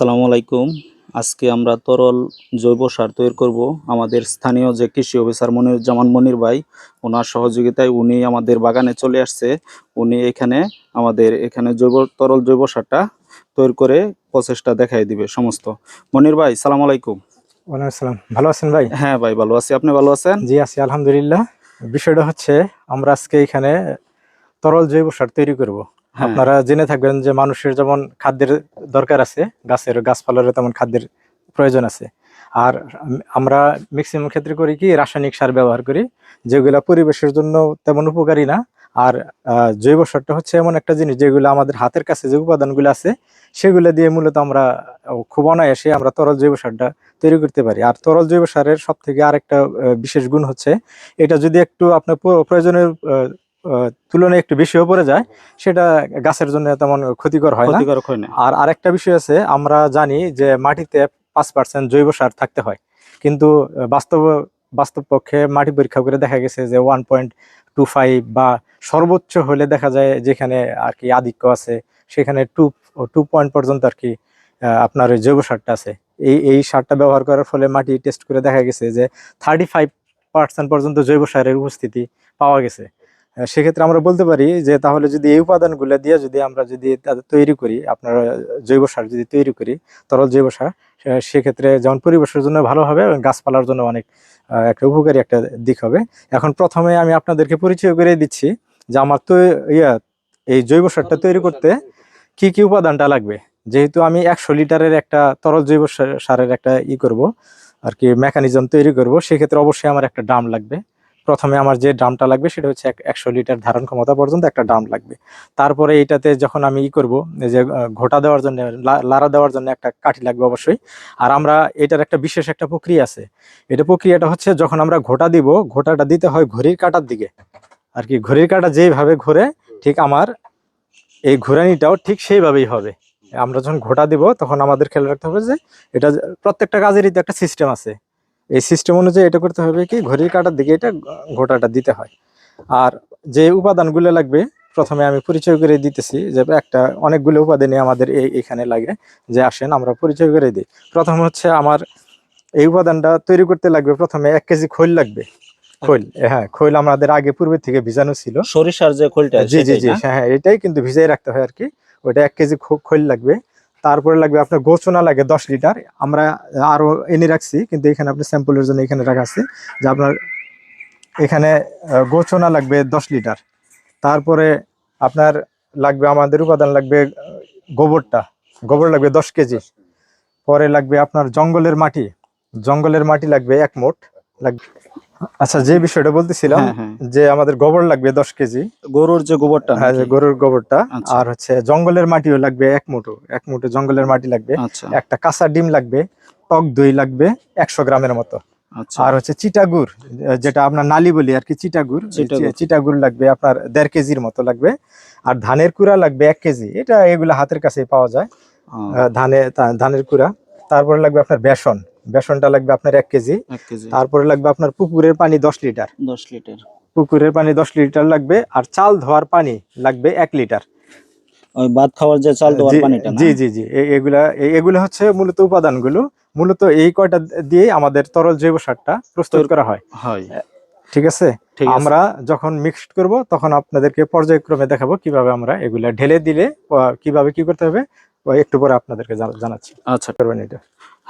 আসসালামু আলাইকুম। আজকে আমরা তরল জৈব সার তৈরি করব। আমাদের স্থানীয় যে কৃষি অফিসার মনিরুজ্জামান মনির ভাই ওনার সহযোগিতায় উনি আমাদের বাগানে চলে আসছে। উনি এখানে আমাদের এখানে জৈব তরল জৈব সারটা তৈরি করে প্রসেসটা দেখাই দিবে সমস্ত। মনির ভাই সালাম আলাইকুম। ওয়ালাইকুম আসসালাম। ভালো আছেন ভাই? হ্যাঁ ভাই ভালো আছি। আপনি ভালো আছেন? জি আছি আলহামদুলিল্লাহ। বিষয়টা হচ্ছে আমরা আজকে এখানে তরল জৈব সার তৈরি করব। আপনারা জেনে থাকবেন যে মানুষের যেমন খাদ্যের দরকার আছে, গাছের গাছপালারও তেমন খাদ্যের প্রয়োজন আছে। আর আমরা ম্যাক্সিমাম ক্ষেত্রে করি কি, রাসায়নিক সার ব্যবহার করি, যেগুলা পরিবেশের জন্য তেমন উপকারী না। আর জৈব সারটা হচ্ছে এমন একটা জিনিস যেগুলো আমাদের হাতের কাছে যে উপাদানগুলো আছে, সেগুলো দিয়ে মূলত আমরা খুব অনায়াসে আমরা তরল জৈব সারটা তৈরি করতে পারি। আর তরল জৈব সারের সব থেকে আরেকটা বিশেষ গুণ হচ্ছে, এটা যদি একটু আপনার প্রয়োজনের তুলনায় একটু বেশিও পড়ে যায় সেটা গাছের জন্য তেমন ক্ষতিকর হয় না। আর আরেকটা বিষয় আছে আমরা জানি যে মাটিতে পাঁচ পার্সেন্ট জৈব সার থাকতে হয়। কিন্তু বাস্তব বাস্তব পক্ষে মাটি পরীক্ষা করে দেখা গেছে যে ওয়ান পয়েন্ট টু ফাইভ বা সর্বোচ্চ হলে দেখা যায় যেখানে আর কি আধিক্য আছে সেখানে টু টু পয়েন্ট পর্যন্ত আর কি আপনার জৈব সারটা আছে। এই এই সারটা ব্যবহার করার ফলে মাটি টেস্ট করে দেখা গেছে যে থার্টি ফাইভ পার্সেন্ট পর্যন্ত জৈব সারের উপস্থিতি পাওয়া গেছে। সেক্ষেত্রে আমরা বলতে পারি যে তাহলে যদি এই উপাদানগুলো দিয়ে যদি আমরা যদি তৈরি করি আপনার জৈব সার যদি তৈরি করি তরল জৈব সার সেক্ষেত্রে যেমন পরিবেশের জন্য ভালো হবে এবং গাছপালার জন্য অনেক একটা উপকারী একটা দিক হবে। এখন প্রথমে আমি আপনাদেরকে পরিচয় করে দিচ্ছি যে আমার তো ইয়া এই জৈব সারটা তৈরি করতে কি কি উপাদানটা লাগবে? যেহেতু আমি একশো লিটারের একটা তরল জৈব সারের একটা ই করব আর কি মেকানিজম তৈরি করব সেক্ষেত্রে অবশ্যই আমার একটা ড্রাম লাগবে। প্রথমে আমার যে ড্রামটা লাগবে সেটা হচ্ছে এক- একশো লিটার ধারণ ক্ষমতা পর্যন্ত একটা ড্রাম লাগবে। তারপরে এইটাতে যখন আমি ই করব যে ঘোটা দেওয়ার জন্য লাড়া দেওয়ার জন্য একটা কাঠি লাগবে অবশ্যই। আর আমরা এটার একটা বিশেষ একটা প্রক্রিয়া আছে। এটা প্রক্রিয়াটা হচ্ছে যখন আমরা ঘোটা দিব, ঘোটাটা দিতে হয় ঘড়ির কাটার দিকে। আর কি, ঘড়ির কাটা যেইভাবে ঘোরে, ঠিক আমার এই ঘোরানিটাও ঠিক সেইভাবেই হবে। আমরা যখন ঘোটা দিব, তখন আমাদের খেয়াল রাখতে হবে যে, এটা প্রত্যেকটা কাজেরই তো একটা সিস্টেম আছে। এই সিস্টেম অনুযায়ী এটা করতে হবে কি ঘড়ির কাটার দিকে এটা ঘোটাটা দিতে হয়। আর যে উপাদানগুলো লাগবে প্রথমে আমি পরিচয় করে দিতেছি যে একটা অনেকগুলো উপাদানই আমাদের এই এখানে লাগে যে আসেন আমরা পরিচয় করে দিই। প্রথম হচ্ছে আমার এই উপাদানটা তৈরি করতে লাগবে প্রথমে এক কেজি খৈল লাগবে। খৈল হ্যাঁ খৈল আমাদের আগে পূর্বে থেকে ভিজানো ছিল। সরিষার যে খোলটা জি জি জি হ্যাঁ হ্যাঁ এটাই কিন্তু ভিজাই রাখতে হয় আর কি। ওইটা এক কেজি খৈল লাগবে। তারপরে লাগবে আপনার গোচনা লাগে দশ লিটার। আমরা আরও এনে রাখছি, কিন্তু এখানে আপনি স্যাম্পলের জন্য এখানে রাখা আছে যে আপনার এখানে গোচনা লাগবে দশ লিটার। তারপরে আপনার লাগবে আমাদের উপাদান লাগবে গোবরটা। গোবর লাগবে দশ কেজি। পরে লাগবে আপনার জঙ্গলের মাটি। জঙ্গলের মাটি লাগবে এক মোট। লাগবে আচ্ছা যে বিষয়টা বলতেছিলাম হ্যাঁ হ্যাঁ। যে আমাদের গোবর লাগবে দশ কেজি। গরুর যে গোবরটা হ্যাঁ যে গরুর গোবরটা আচ্ছা। আর হচ্ছে জঙ্গলের মাটিও লাগবে এক মুঠো। এক মুঠো জঙ্গলের মাটি লাগবে। আচ্ছা। একটা কাঁচা ডিম লাগবে টক দই লাগবে একশো গ্রামের মতো। আচ্ছা। আর হচ্ছে চিটাগুড় যেটা আপনার নালি বলি আর কি চিটাগুড় চিটাগুড়। লাগবে আপনার দেড় কেজির মতো লাগবে। আর ধানের কুড়া লাগবে এক কেজি। এটা এগুলো হাতের কাছে পাওয়া যায়। ধানে ধানের কুড়া। তারপরে লাগবে আপনার বেসন। বেসনটা লাগবে আপনার এক কেজি। তারপরে লাগবে আপনার পুকুরের পানি দশ লিটার। দশ লিটার। পুকুরের পানি দশ লিটার লাগবে আর চাল ধোয়ার পানি লাগবে এক লিটার। ওই ভাত খাওয়ার যে চাল দেওয়ার পানিটা জি জি জি। এগুলা এগুলো হচ্ছে মূলত উপাদানগুলো। মূলত এই কয়টা দিয়ে আমাদের তরল জৈব সারটা প্রস্তুত করা হয়। হয়। ঠিক আছে? আমরা যখন মিক্সড করব তখন আপনাদেরকে পর্যায়ক্রমে দেখাবো কীভাবে আমরা এগুলা ঢেলে দিলে কীভাবে কি করতে হবে একটু পরে আপনাদেরকে জানাচ্ছি। আচ্ছা। করবেন এটা।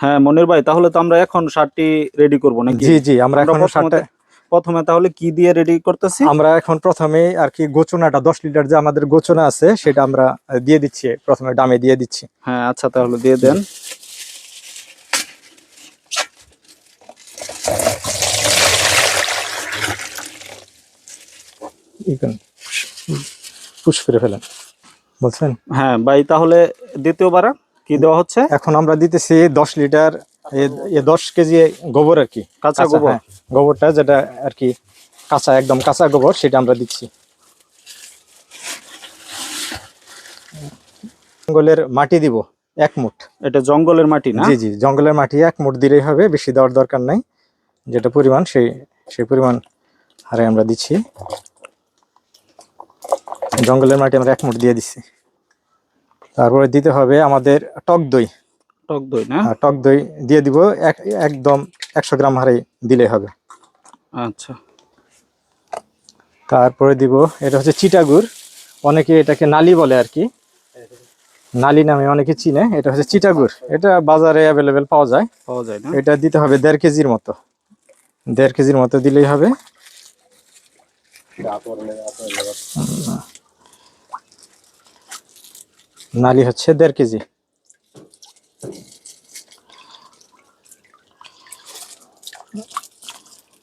হ্যাঁ মনির ভাই তাহলে তো আমরা এখন সারটি রেডি করব নাকি? জি জি আমরা এখন সারটা প্রথমে তাহলে কি দিয়ে রেডি করতেছি? আমরা এখন প্রথমে আর কি গোচনাটা দশ লিটার যে আমাদের গোচনা আছে সেটা আমরা দিয়ে দিচ্ছি প্রথমে ডামে দিয়ে দিচ্ছি। হ্যাঁ আচ্ছা তাহলে দিয়ে দেন। পুশ করে ফেলেন বলছেন? হ্যাঁ ভাই তাহলে দ্বিতীয়বার কি দেওয়া হচ্ছে? এখন আমরা দিতেছি দশ লিটার দশ কেজি গোবর আর কি। কাঁচা গোবর? হ্যাঁ, গোবরটা যেটা আর কি কাঁচা একদম কাঁচা গোবর সেটা আমরা দিচ্ছি। জঙ্গলের মাটি দিব এক মুঠ। এটা জঙ্গলের মাটি না? জি জি জঙ্গলের মাটি এক মুঠ দিলেই হবে বেশি দেওয়ার দরকার নাই। যেটা পরিমাণ সেই সেই পরিমাণ হারে আমরা দিচ্ছি। জঙ্গলের মাটি আমরা এক মুঠ দিয়ে দিচ্ছি। তারপরে দিতে হবে আমাদের টক দই। টক দই না? টক দই দিয়ে দিব এক একদম একশো গ্রাম হারে দিলেই হবে। আচ্ছা। তারপরে দিব এটা হচ্ছে চিটাগুড়। অনেকে এটাকে নালি বলে আর কি। নালি নামে অনেকে চিনে এটা হচ্ছে চিটাগুড়। এটা বাজারে অ্যাভেলেবেল পাওয়া যায়। পাওয়া যায় না? এটা দিতে হবে দেড় কেজির মতো। দেড় কেজির মতো দিলেই হবে। নালি হচ্ছে দেড় কেজি।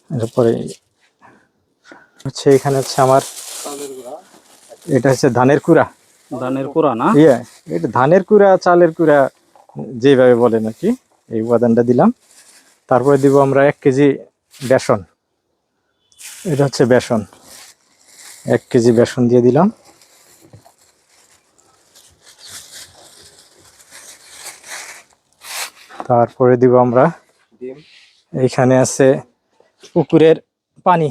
এরপরে হচ্ছে এখানে হচ্ছে আমার এটা হচ্ছে ধানের কুড়া। ধানের কুড়া না? ইয়ে এটা ধানের কুড়া চালের কুড়া যেভাবে বলেন আর কি এই উপাদানটা দিলাম। তারপরে দিব আমরা এক কেজি বেসন। এটা হচ্ছে বেসন। এক কেজি বেসন দিয়ে দিলাম। তারপরে দিব আমরা। এইখানে আছে পুকুরের পানি।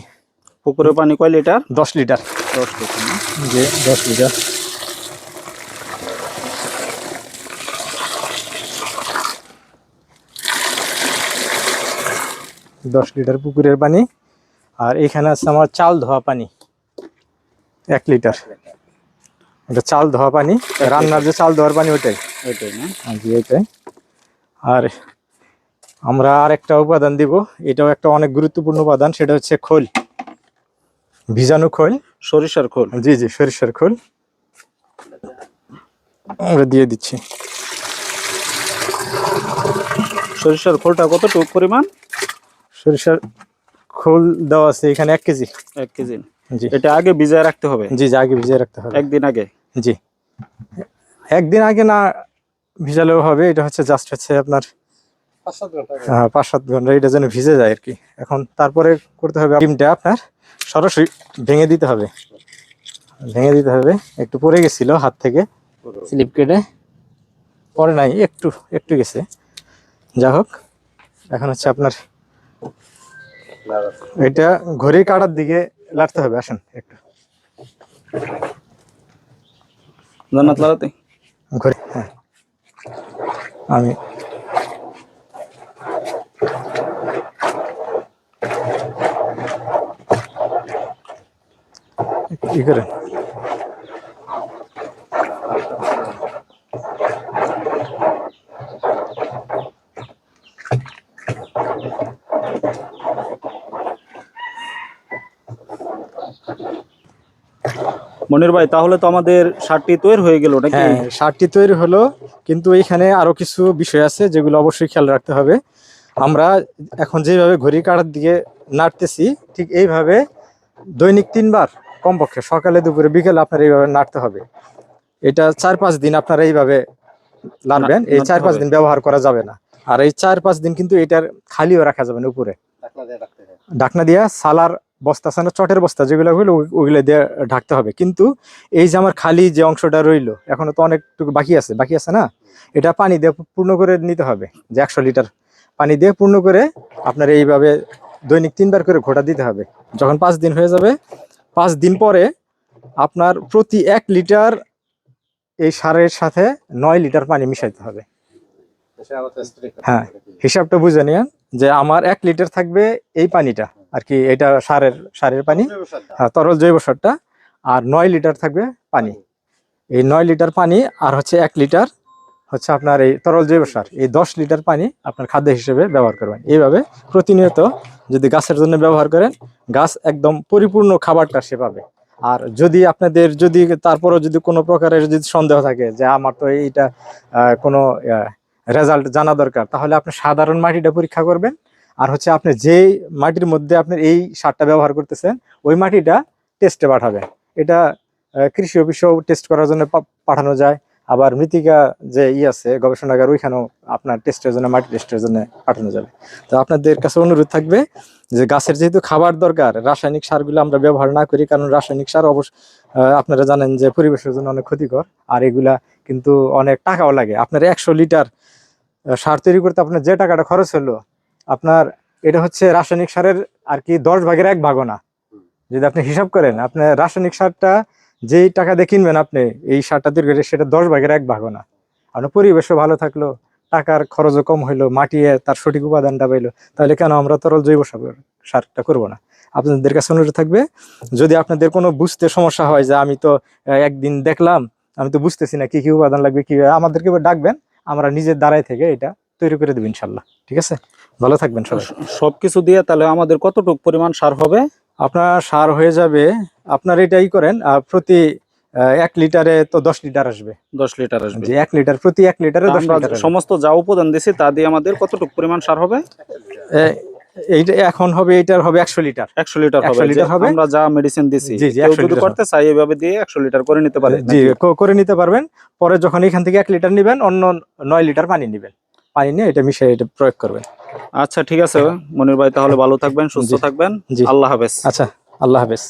পুকুরের পানি কয় লিটার? দশ লিটার। দশ লিটার যে দশ লিটার। দশ লিটার পুকুরের পানি। আর এখানে আছে আমার চাল ধোয়া পানি। এক লিটার। এটা চাল ধোয়া পানি। রান্নার যে চাল ধোয়ার পানি ওটাই এটাই না? জি এটাই আর আমরা আর একটা উপাদান দিব। এটাও একটা অনেক গুরুত্বপূর্ণ উপাদান সেটা হচ্ছে খোল। ভিজানো খোল। সরিষার খোল। জি জি সরিষার খোল। আমরা দিয়ে দিচ্ছি। সরিষার খোলটা কতটুকু পরিমাণ? সরিষার খোল দেওয়া আছে এখানে এক কেজি। এক কেজি। জি। এটা আগে ভিজায় রাখতে হবে? জি জি আগে ভিজিয়ে রাখতে হবে। একদিন আগে? জি। একদিন আগে না ভিজালেও হবে এটা হচ্ছে জাস্ট হচ্ছে আপনার হ্যাঁ, পাঁচ সাত ঘণ্টা এটা যেন ভিজে যায় আর কি এখন তারপরে করতে হবে ডিমটা আপনার সরাসরি ভেঙে দিতে হবে। ভেঙে দিতে হবে একটু পরে গেছিল হাত থেকে স্লিপ কেটে পরে নাই একটু একটু গেছে। যা হোক এখন হচ্ছে আপনার এটা ঘড়ি কাটার দিকে লাগতে হবে আসেন একটু। জান্নাত লাগাতে ঘড়ি হ্যাঁ। আমি ই করেন মনির ভাই তাহলে তো আমাদের শার্টটি তৈরি হয়ে গেল নাকি? হ্যাঁ সারটি তৈরি হলো। কিন্তু এখানে আরও কিছু বিষয় আছে যেগুলো অবশ্যই খেয়াল রাখতে হবে। আমরা এখন যেভাবে ঘড়ি কাটার দিকে নাড়তেছি ঠিক এইভাবে দৈনিক তিনবার কমপক্ষে সকালে দুপুরে বিকেলে আপনার এইভাবে নাড়তে হবে। এটা চার পাঁচ দিন আপনারা এইভাবে নাড়বেন এই চার পাঁচ দিন ব্যবহার করা যাবে না। আর এই চার পাঁচ দিন কিন্তু এটার খালিও রাখা যাবে না উপরে। ঢাকনা দিয়া সালার বস্তা আছে না চটের বস্তা যেগুলো হইল ওই- ওইগুলো দিয়ে ঢাকতে হবে। কিন্তু এই যে আমার খালি যে অংশটা রইল এখনও তো অনেকটুকু বাকি আছে। বাকি আছে না? এটা পানি দিয়ে পূর্ণ করে নিতে হবে যে একশো লিটার পানি দিয়ে পূর্ণ করে আপনার এইভাবে দৈনিক তিনবার করে ঘোটা দিতে হবে। যখন পাঁচ দিন হয়ে যাবে পাঁচ দিন পরে আপনার প্রতি এক লিটার এই সারের সাথে নয় লিটার পানি মিশাইতে হবে। হ্যাঁ হিসাবটা বুঝে নিন যে আমার এক লিটার থাকবে এই পানিটা। আর কি এটা সারের সারের পানি হ্যাঁ তরল জৈব সারটা। আর নয় লিটার থাকবে পানি। এই নয় লিটার পানি আর হচ্ছে এক লিটার হচ্ছে আপনার এই তরল জৈব সার। এই দশ লিটার পানি আপনার খাদ্য হিসেবে ব্যবহার করবেন। এইভাবে প্রতিনিয়ত যদি গাছের জন্য ব্যবহার করেন গাছ একদম পরিপূর্ণ খাবারটা সে পাবে। আর যদি আপনাদের যদি তারপরও যদি কোনো প্রকারের যদি সন্দেহ থাকে যে আমার তো এইটা কোনো রেজাল্ট জানা দরকার তাহলে আপনি সাধারণ মাটিটা পরীক্ষা করবেন। আর হচ্ছে আপনি যেই মাটির মধ্যে আপনি এই সারটা ব্যবহার করতেছেন, ওই মাটিটা টেস্টে পাঠাবেন। এটা কৃষি অফিসেও টেস্ট করার জন্য পাঠানো যায়। আবার মৃত্তিকা যে ই আছে, গবেষণাগার, ওইখানেও আপনার টেস্টের জন্য, মাটি টেস্টের জন্য পাঠানো যাবে। তো আপনাদের কাছে অনুরোধ থাকবে যে গাছের যেহেতু খাবার দরকার, রাসায়নিক সারগুলো আমরা ব্যবহার না করি, কারণ রাসায়নিক সার অবশ্য আপনারা জানেন যে পরিবেশের জন্য অনেক ক্ষতিকর। আর এগুলা কিন্তু অনেক টাকাও লাগে। আপনার একশো লিটার সার তৈরি করতে আপনার যে টাকাটা খরচ হলো আপনার এটা হচ্ছে রাসায়নিক সারের আর কি দশ ভাগের এক ভাগও না। যদি আপনি হিসাব করেন আপনার রাসায়নিক সারটা যেই টাকা দিয়ে কিনবেন আপনি, এই সারটা করে সেটা দশ ভাগের এক ভাগও না। আপনার পরিবেশও ভালো থাকল, টাকার খরচও কম হইল, মাটিয়ে তার সঠিক উপাদানটা পাইলো, তাহলে কেন আমরা তরল জৈব সার- সারটা করব না? আপনাদের কাছে অনুরোধ থাকবে, যদি আপনাদের কোনো বুঝতে সমস্যা হয় যে আমি তো একদিন দেখলাম, আমি তো বুঝতেছি না কি কি উপাদান লাগবে, কি আমাদেরকে ডাকবেন, আমরা নিজের দ্বারাই থেকে এটা তৈরি করে দেবো ইনশাল্লাহ ঠিক আছে? ভালো থাকবেন সবাই। সবকিছু দিয়ে তাহলে আমাদের কতটুকু পরিমাণ সার হবে? আপনার সার হয়ে যাবে আপনার এটাই করেন প্রতি এক লিটারে তো দশ লিটার আসবে। দশ লিটার আসবে। এক লিটার প্রতি এক লিটারে দশ লিটার সমস্ত যা উপাদান দিছি তা দিয়ে আমাদের কতটুকু পরিমাণ সার হবে? এইটা এখন হবে এটার হবে একশো লিটার। একশো লিটার 100 হবে লিটার হবে? আমরা যা মেডিসিন দিছি জি, জি, কেউ 100 যদি করতে চাই এইভাবে দিয়ে একশো লিটার করে নিতে পারে। জি করে নিতে পারবেন। পরে যখন এখান থেকে এক লিটার নিবেন অন্য নয় লিটার পানি নিবেন। পানি নিয়ে এটা মিশিয়ে এটা প্রয়োগ করবে। আচ্ছা ঠিক আছে। মনির ভাই তাহলে ভালো থাকবেন সুস্থ থাকবেন। জি। আল্লাহ হাফেজ। আচ্ছা আল্লাহ হাফেজ।